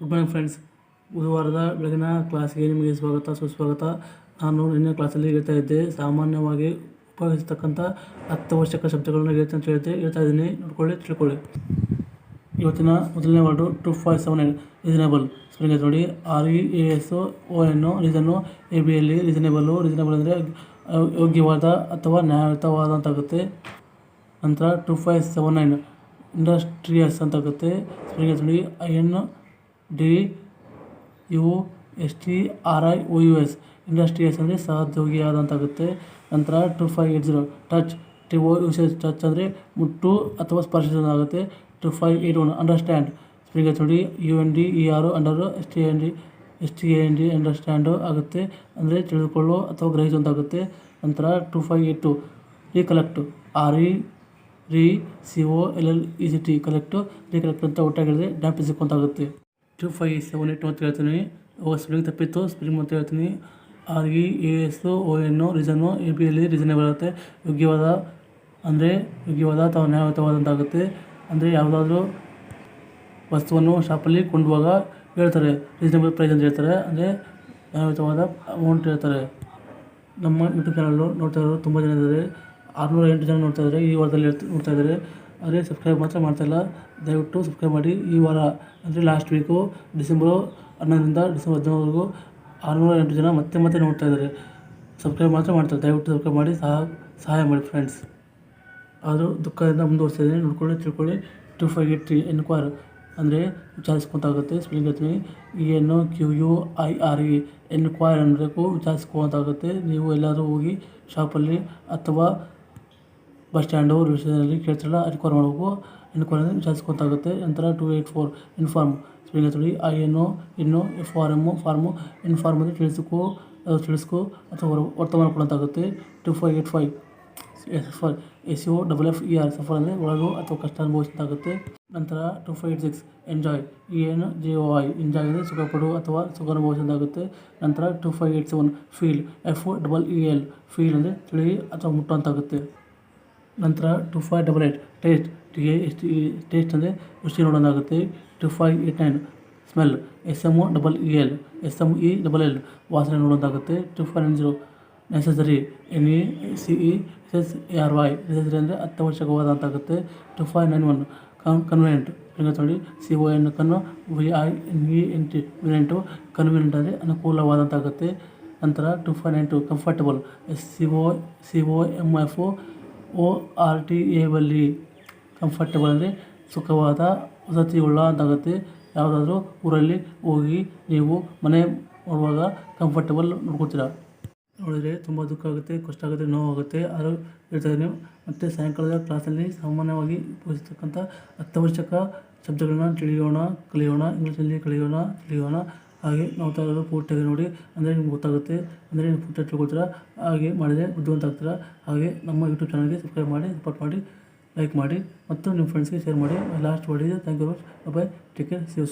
Good morning friends ಬುಧವಾರದ ಬೆಳಗಿನ ಕ್ಲಾಸ್ಗೆ ನಿಮಗೆ ಸ್ವಾಗತ, ಸುಸ್ವಾಗತ. ನಾನು ನಿನ್ನೆ ಕ್ಲಾಸಲ್ಲಿ ಹೇಳ್ತಾ ಇದ್ದೆ, ಸಾಮಾನ್ಯವಾಗಿ ಉಪಯೋಗಿಸ್ತಕ್ಕಂಥ ಅತ್ಯವಶ್ಯಕ ಶಬ್ದಗಳನ್ನು ಹೇಳ್ತೀನಿ ಅಂತ ಹೇಳಿದ್ದೆ. ಹೇಳ್ತಾ ಇದ್ದೀನಿ. ನೋಡ್ಕೊಳ್ಳಿ, ತಿಳ್ಕೊಳ್ಳಿ. ಇವತ್ತಿನ ಮೊದಲನೇ word two five seven eight reasonable. Spelling ನೋಡಿ R E A S O ಎನ್ನು ರೀಸನ್ನು ಎ ಬಿ ಎಲ್ಲಿ ರೀಸನೇಬಲ್ಲು ರೀಸನೇಬಲ್. ಅಂದರೆ ಯೋಗ್ಯವಾದ ಅಥವಾ ನ್ಯಾಯಯುತವಾದ ಅಂತಾಗುತ್ತೆ ನಂತರ two five seven nine industrious ಅಂತಾಗುತ್ತೆ. Spelling ನೋಡಿ I N D, U, S, T, R, I, O, U, S industrious ಅಂದರೆ ಸಹೋದ್ಯೋಗಿಯಾದ ನಂತರ two five eight zero touch, T O usage touch ಅಂದರೆ ಮುಟ್ಟು ಅಥವಾ ಸ್ಪರ್ಶಿಸೋದಾಗುತ್ತೆ two five eight one understand, speaker ನೋಡಿ U, N, D, E, R under, S, T, N, D, S, T, N, D, understand ಆಗುತ್ತೆ ಅಂದರೆ ತಿಳಿದುಕೊಳ್ಳೋ ಅಥವಾ ಗ್ರಹಿಸು ಅಂತಾಗುತ್ತೆ ನಂತರ two five eight two, recollect, R, E, re, C O L L, E, C, T, collect, recollect ಅಂತ ಒಟ್ಟಾಗಿ ಹೇಳಿದ್ರೆ ಅಂತ ಅಂತಾಗುತ್ತೆ ಟು ಫೈ ಸೆವೆನ್ ಏಟ್ ಅಂತ ಹೇಳ್ತೀನಿ. ಸ್ಪೆಲ್ಲಿಂಗ್ ತಪ್ಪಿತ್ತು ಸ್ಪೆಲ್ಲಿಂಗ್ ಅಂತ ಹೇಳ್ತೀನಿ. E A S O N reason A B L reasonable ಬರುತ್ತೆ. ಯೋಗ್ಯವಾದ ಅಂದರೆ ಯೋಗ್ಯವಾದ ಅಥವಾ ನ್ಯಾಯಯುತವಾದಂತಾಗುತ್ತೆ ಅಂದರೆ ಯಾವುದಾದ್ರೂ ವಸ್ತುವನ್ನು ಶಾಪಲ್ಲಿ ಕೊಂಡುವಾಗ ಹೇಳ್ತಾರೆ. ರೀಸನೇಬಲ್ ಪ್ರೈಸ್ ಅಂತ ಹೇಳ್ತಾರೆ. ಅಂದರೆ ನ್ಯಾಯಯುತವಾದ ಅಮೌಂಟ್ ಹೇಳ್ತಾರೆ. ನಮ್ಮ ಯೂಟ್ಯೂಬ್ ಚಾನಲ್ಲು ನೋಡ್ತಾ ಇರೋರು ತುಂಬ ಜನ ಇದ್ದಾರೆ. ಆರುನೂರ ಎಂಟು ಜನ ನೋಡ್ತಾ ಇದ್ದಾರೆ. ಈ ವಾರದಲ್ಲಿ ನೋಡ್ತಾ ಇದ್ದಾರೆ. ಆದರೆ ಸಬ್ಸ್ಕ್ರೈಬ್ ಮಾತ್ರ ಮಾಡ್ತಾಯಿಲ್ಲ ದಯವಿಟ್ಟು ಸಬ್ಸ್ಕ್ರೈಬ್ ಮಾಡಿ. ಈ ವಾರ ಅಂದರೆ ಲಾಸ್ಟ್ ವೀಕು ಡಿಸೆಂಬರು ಹನ್ನೊಂದರಿಂದ ಡಿಸೆಂಬರ್ ಹದಿನೇಳವರೆಗೂ ಆರುನೂರ ಎಂಟು ಜನ ಮತ್ತೆ ಮತ್ತೆ ನೋಡ್ತಾ ಇದ್ದಾರೆ. ಸಬ್ಸ್ಕ್ರೈಬ್ ಮಾತ್ರ ಮಾಡ್ತಾರೆ, ದಯವಿಟ್ಟು ಸಬ್ಸ್ಕ್ರೈಬ್ ಮಾಡಿ, ಸಹ ಸಹಾಯ ಮಾಡಿ ಫ್ರೆಂಡ್ಸ್ ಆದರೂ ದುಃಖದಿಂದ ಮುಂದುವರಿಸ್ತಿದ್ದೀನಿ ನೋಡ್ಕೊಳ್ಳಿ, ತಿಳ್ಕೊಳ್ಳಿ. Two five eight three enquire ಅಂದರೆ ವಿಚಾರಿಸ್ಕೊಂತಾಗುತ್ತೆ ಸ್ಪೆಲ್ಲಿಂಗ್ ಹೇಳ್ತೀನಿ. E N Q U I R E enquire ಅನ್ನಬೇಕು ವಿಚಾರಿಸ್ಕೊಂತಾಗುತ್ತೆ ನೀವು ಎಲ್ಲಾದರೂ ಹೋಗಿ ಶಾಪಲ್ಲಿ ಅಥವಾ ಬಸ್ ಸ್ಟ್ಯಾಂಡು ಸ್ಟೇಷನಲ್ಲಿ ಕೇಳ್ತಿರಲ್ಲ ಎನ್ಕ್ವೈರ್ ಮಾಡಬೇಕು. ಎನ್ಕ್ವೈರ್ ಅಂದರೆ ವಿಚಾರಿಸ್ಕೊಂತಾಗುತ್ತೆ. ನಂತರ two eight four inform spelling ಹೇಳ್ತೀನಿ I O N F R M form, inform ಅಂದರೆ ತಿಳಿಸ್ಕೊ ತಿಳಿಸ್ಕೋ ಅಥವಾ ವರ- ವರ್ತಮಾನ ಕೊಡೋಂತಾಗುತ್ತೆ. Two five eight five suffer S U double F E R suffer ಅಂದರೆ ಒಳಗು ಅಥವಾ ಕಷ್ಟ ಅನುಭವಿಸಿದಂತಾಗುತ್ತೆ ನಂತರ two five eight six enjoy, E N J O I, enjoy ಅಂದರೆ ಸುಖಪಡು ಅಥವಾ ಸುಖ ಅನುಭವಿಸಿದಂತಾಗುತ್ತೆ ನಂತರ two five eight seven feel F double E L feel ಅಂದರೆ ತಿಳಿ ಅಥವಾ ಮುಟ್ಟುವಂತಾಗುತ್ತೆ ನಂತರ two five double eight taste T A S T taste ಅಂದರೆ ರುಚಿ ನೋಡೋದಾಗುತ್ತೆ two five eight nine smell S M O double E L S M E double L ವಾಸನೆ ನೋಡೋದಾಗುತ್ತೆ two five nine zero necessary N E C E S S A R Y necessary ಅಂದರೆ ಅತ್ಯವಶ್ಯಕವಾದಂತಾಗುತ್ತೆ two five nine one con convent ನೋಡಿ C O N con V I N E N T ವಿನೆಂಟು convenient ಅಂದರೆ ಅನುಕೂಲವಾದಂತಾಗುತ್ತೆ ನಂತರ two five nine two comfortable S C O C O M F O R T A comfortable ಅಂದರೆ ಸುಖವಾದ, ವಸತಿಯುಳ್ಳ ಅಂತಾಗುತ್ತೆ ಯಾವುದಾದ್ರೂ ಊರಲ್ಲಿ ಹೋಗಿ ನೀವು ಮನೆ ಮಾಡುವಾಗ ಕಂಫರ್ಟೇಬಲ್ ನೋಡ್ಕೊತೀರ ನೋಡಿದರೆ ತುಂಬ ದುಃಖ ಆಗುತ್ತೆ, ಕಷ್ಟ ಆಗುತ್ತೆ ನೋವಾಗುತ್ತೆ ಆದರೂ ಹೇಳ್ತಾ ಇದ್ದೀನಿ ಮತ್ತು ಸಾಯಂಕಾಲದ ಕ್ಲಾಸಲ್ಲಿ ಸಾಮಾನ್ಯವಾಗಿ ಉಪಯೋಗಿಸ್ತಕ್ಕಂಥ ಅತ್ಯವಶ್ಯಕ ಶಬ್ದಗಳನ್ನ ತಿಳಿಯೋಣ, ಕಲಿಯೋಣ ಇಂಗ್ಲೀಷಲ್ಲಿ ಕಲಿಯೋಣ, ತಿಳಿಯೋಣ. ಹಾಗೆ ನಾವು ತರೋದು ಪೂರ್ತಿಯಾಗಿ ನೋಡಿ, ಅಂದರೆ ನಿಮ್ಗೆ ಗೊತ್ತಾಗುತ್ತೆ, ಅಂದರೆ ನೀವು ಪೂರ್ತಿ ತಿಳ್ಕೊಳ್ತೀರ ಹಾಗೆ ಮಾಡಿದರೆ ಬುದ್ಧಿವಂತ ಆಗ್ತೀರ, ಹಾಗೆ ನಮ್ಮ ಯೂಟ್ಯೂಬ್ ಚಾನಲ್ಗೆ ಸಬ್ಸ್ಕ್ರೈಬ್ ಮಾಡಿ ಸಪೋರ್ಟ್ ಮಾಡಿ ಲೈಕ್ ಮಾಡಿ, ಮತ್ತು ನಿಮ್ಮ ಫ್ರೆಂಡ್ಸ್ಗೆ ಶೇರ್ ಮಾಡಿ. ಲಾಸ್ಟ್ ವರ್ಡ್ ಇದೆ. Thank you bye take care see you